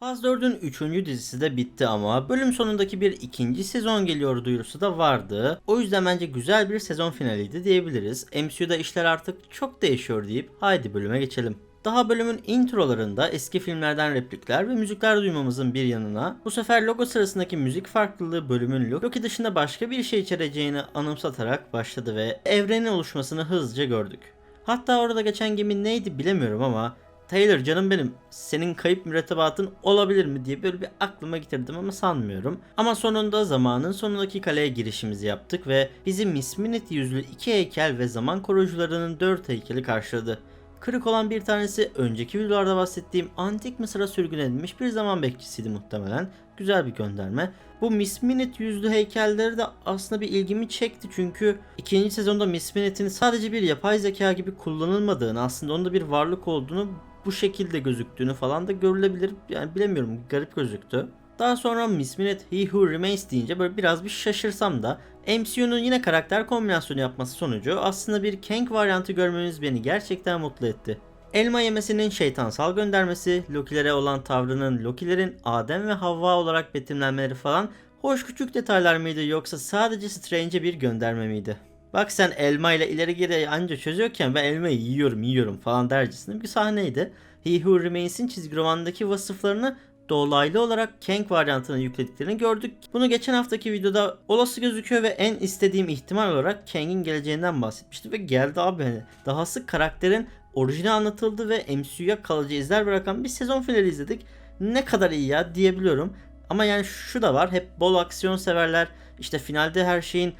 Faz 4'ün 3. dizisi de bitti ama bölüm sonundaki bir ikinci sezon geliyor duyurusu da vardı. O yüzden bence güzel bir sezon finaliydi diyebiliriz. MCU'da işler artık çok değişiyor deyip haydi bölüme geçelim. Daha bölümün introlarında eski filmlerden replikler ve müzikler duymamızın bir yanına bu sefer logo sırasındaki müzik farklılığı bölümün Loki dışında başka bir şey içereceğini anımsatarak başladı ve evrenin oluşmasını hızlıca gördük. Hatta orada geçen gemi neydi bilemiyorum ama Taylor canım benim senin kayıp mürettebatın olabilir mi diye böyle bir aklıma getirdim ama sanmıyorum. Ama sonunda zamanın sonundaki kaleye girişimizi yaptık ve bizi Miss Minute yüzlü iki heykel ve zaman koruyucularının dört heykeli karşıladı. Kırık olan bir tanesi önceki videolarda bahsettiğim antik Mısır'a sürgün edilmiş bir zaman bekçisiydi muhtemelen. Güzel bir gönderme. Bu Miss Minute yüzlü heykelleri de aslında bir ilgimi çekti çünkü ikinci sezonda Miss Minute'in sadece bir yapay zeka gibi kullanılmadığını aslında onda bir varlık olduğunu bu şekilde gözüktüğünü falan da görülebilir. Yani bilemiyorum garip gözüktü. Daha sonra Miss Minute He Who Remains deyince böyle biraz bir şaşırsam da MCU'nun yine karakter kombinasyonu yapması sonucu aslında bir Kang varyantı görmemiz beni gerçekten mutlu etti. Elma yemesinin şeytansal göndermesi, Loki'lere olan tavrının Loki'lerin Adem ve Havva olarak betimlenmeleri falan hoş küçük detaylar mıydı yoksa sadece Strange'e bir gönderme miydi? Bak sen elma ile ileri geri anca çözüyorken ben elmayı yiyorum yiyorum falan dercesine bir sahneydi. He Who Remains'in çizgi romandaki vasıflarını dolaylı olarak Kang varyantına yüklediklerini gördük. Bunu geçen haftaki videoda olası gözüküyor ve en istediğim ihtimal olarak Kang'in geleceğinden bahsetmişti ve geldi abi hani. Dahası karakterin orijini anlatıldı ve MCU'ya kalıcı izler bırakan bir sezon finali izledik. Ne kadar iyi ya diyebiliyorum. Ama yani şu da var hep bol aksiyon severler işte finalde her şeyin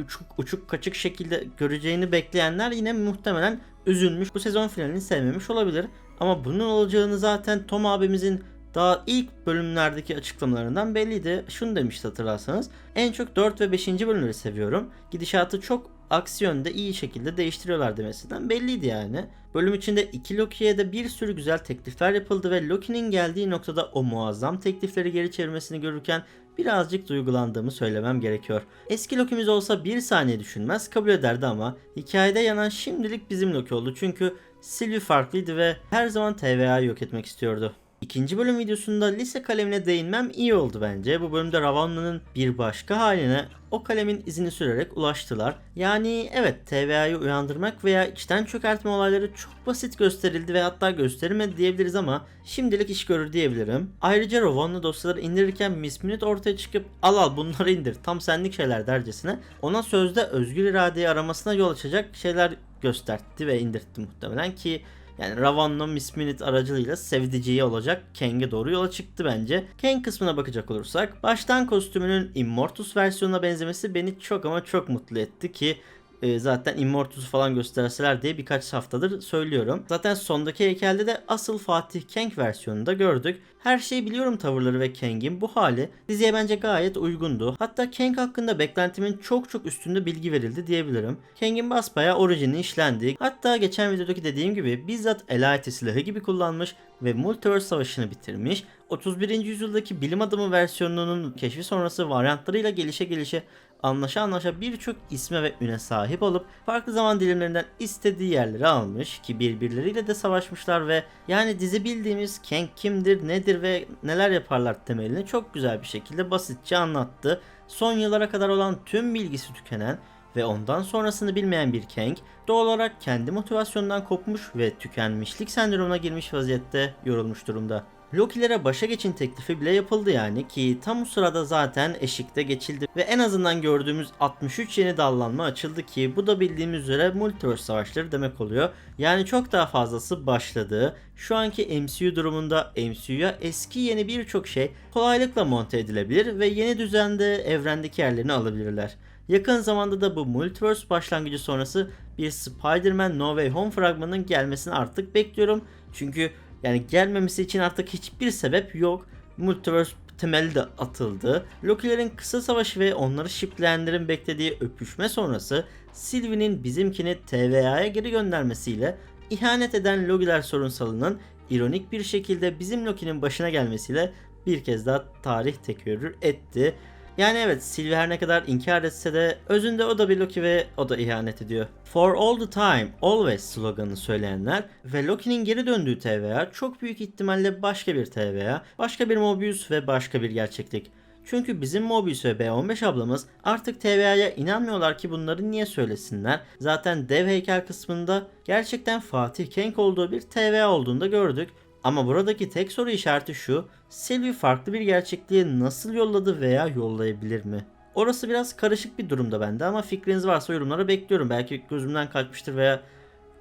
uçuk, uçuk kaçık şekilde göreceğini bekleyenler yine muhtemelen üzülmüş. Bu sezon finalini sevmemiş olabilir. Ama bunun olacağını zaten Tom abimizin daha ilk bölümlerdeki açıklamalarından belliydi. Şunu demişti hatırlarsanız. En çok 4 ve 5. bölümleri seviyorum. Gidişatı çok aksi yönde iyi şekilde değiştiriyorlar demesinden belliydi yani. Bölüm içinde iki Loki'ye de bir sürü güzel teklifler yapıldı ve Loki'nin geldiği noktada o muazzam teklifleri geri çevirmesini görürken birazcık duygulandığımı söylemem gerekiyor. Eski Loki'miz olsa bir saniye düşünmez kabul ederdi ama hikayede yanan şimdilik bizim Loki oldu çünkü Sylvie farklıydı ve her zaman TVA'yı yok etmek istiyordu. İkinci bölüm videosunda lise kalemine değinmem iyi oldu bence. Bu bölümde Ravanna'nın bir başka haline o kalemin izini sürerek ulaştılar. Yani evet TVA'yı uyandırmak veya içten çökertme olayları çok basit gösterildi ve hatta gösterilmedi diyebiliriz ama şimdilik iş görür diyebilirim. Ayrıca Ravanna dosyaları indirirken Miss Minute ortaya çıkıp al al bunları indir tam senlik şeyler dercesine ona sözde özgür iradeyi aramasına yol açacak şeyler gösterdi ve indirtti muhtemelen ki yani Ravonna Miss Minute aracılığıyla sevdiceği olacak Kang'e doğru yola çıktı bence. Kang kısmına bakacak olursak baştan kostümünün Immortus versiyonuna benzemesi beni çok ama çok mutlu etti ki e, zaten Immortus'u falan gösterseler diye birkaç haftadır söylüyorum. Zaten sondaki heykelde de asıl Fatih Kang versiyonunda gördük. Her şeyi biliyorum tavırları ve Kang'in bu hali diziye bence gayet uygundu. Hatta Kang hakkında beklentimin çok çok üstünde bilgi verildi diyebilirim. Kang'in basbaya orijini işlendi. Hatta geçen videodaki dediğim gibi bizzat Elite silahı gibi kullanmış ve Multiverse savaşını bitirmiş. 31. yüzyıldaki bilim adamı versiyonunun keşfi sonrası varyantlarıyla gelişe gelişe anlaşa anlaşa birçok isme ve üne sahip olup farklı zaman dilimlerinden istediği yerleri almış ki birbirleriyle de savaşmışlar ve yani dizi bildiğimiz Kang kimdir, nedir ve neler yaparlar temelini çok güzel bir şekilde basitçe anlattı. Son yıllara kadar olan tüm bilgisi tükenen ve ondan sonrasını bilmeyen bir Kang doğal olarak kendi motivasyonundan kopmuş ve tükenmişlik sendromuna girmiş vaziyette yorulmuş durumda. Loki'lere başa geçin teklifi bile yapıldı yani ki tam o sırada zaten eşikte geçildi ve en azından gördüğümüz 63 yeni dallanma açıldı ki bu da bildiğimiz üzere Multiverse savaşları demek oluyor. Yani çok daha fazlası başladı. Şu anki MCU durumunda MCU'ya eski yeni birçok şey kolaylıkla monte edilebilir ve yeni düzende evrendeki yerlerini alabilirler. Yakın zamanda da bu Multiverse başlangıcı sonrası bir Spider-Man No Way Home fragmanının gelmesini artık bekliyorum. Çünkü yani gelmemesi için artık hiçbir sebep yok. Multiverse temeli de atıldı. Loki'lerin kısa savaşı ve onları shipleyenlerin beklediği öpüşme sonrası Sylvie'nin bizimkini TVA'ya geri göndermesiyle ihanet eden Loki'ler sorunsalının ironik bir şekilde bizim Loki'nin başına gelmesiyle bir kez daha tarih tekerrür etti. Yani evet Sylvie her ne kadar inkar etse de özünde o da bir Loki ve o da ihanet ediyor. For all the time, always sloganını söyleyenler ve Loki'nin geri döndüğü TVA çok büyük ihtimalle başka bir TVA, başka bir Mobius ve başka bir gerçeklik. Çünkü bizim Mobius ve B15 ablamız artık TVA'ya inanmıyorlar ki bunları niye söylesinler. Zaten dev heykel kısmında gerçekten Fatih Kenk olduğu bir TVA olduğunu da gördük. Ama buradaki tek soru işareti şu. Sylvie farklı bir gerçekliğe nasıl yolladı veya yollayabilir mi? Orası biraz karışık bir durumda bende ama fikriniz varsa yorumlara bekliyorum. Belki gözümden kaçmıştır veya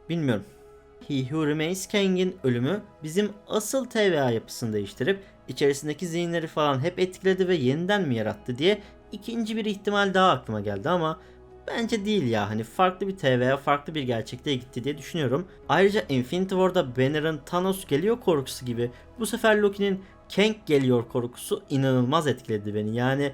bilmiyorum. He Who Remains Kang'in ölümü bizim asıl TVA yapısını değiştirip içerisindeki zihinleri falan hep etkiledi ve yeniden mi yarattı diye ikinci bir ihtimal daha aklıma geldi ama bence değil ya hani farklı bir TVA farklı bir gerçekliğe gitti diye düşünüyorum. Ayrıca Infinity War'da Banner'ın Thanos geliyor korkusu gibi bu sefer Loki'nin Kang geliyor korkusu inanılmaz etkiledi beni. Yani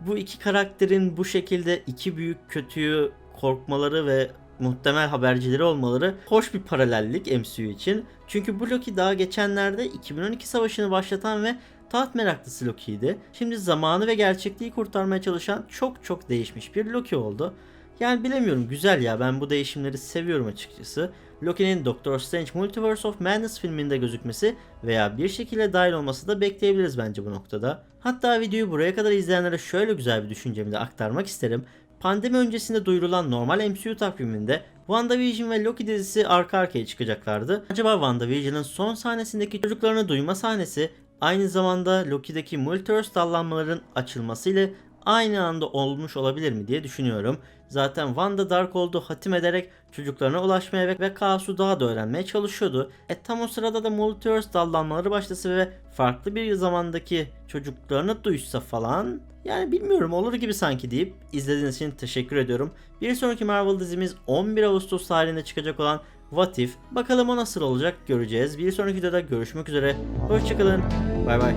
bu iki karakterin bu şekilde iki büyük kötüyü korkmaları ve muhtemel habercileri olmaları hoş bir paralellik MCU için. Çünkü bu Loki daha geçenlerde 2012 savaşını başlatan ve taht meraklısı Loki'ydi. Şimdi zamanı ve gerçekliği kurtarmaya çalışan çok çok değişmiş bir Loki oldu. Yani bilemiyorum güzel ya ben bu değişimleri seviyorum açıkçası. Loki'nin Doctor Strange Multiverse of Madness filminde gözükmesi veya bir şekilde dahil olması da bekleyebiliriz bence bu noktada. Hatta videoyu buraya kadar izleyenlere şöyle güzel bir düşüncemi de aktarmak isterim. Pandemi öncesinde duyurulan normal MCU takviminde WandaVision ve Loki dizisi arka arkaya çıkacaklardı. Acaba WandaVision'ın son sahnesindeki çocuklarını duyma sahnesi aynı zamanda Loki'deki multiverse dallanmaların açılmasıyla aynı anda olmuş olabilir mi diye düşünüyorum. Zaten Wanda Darkhold'u hatim ederek çocuklarına ulaşmaya ve, ve kaosu daha da öğrenmeye çalışıyordu. E tam o sırada da multiverse dallanmaları başlasa ve farklı bir zamandaki çocuklarını duysa falan yani bilmiyorum olur gibi sanki deyip izlediğiniz için teşekkür ediyorum. Bir sonraki Marvel dizimiz 11 Ağustos tarihinde çıkacak olan What If. Bakalım o nasıl olacak göreceğiz. Bir sonraki videoda görüşmek üzere. Hoşçakalın. Bay bay.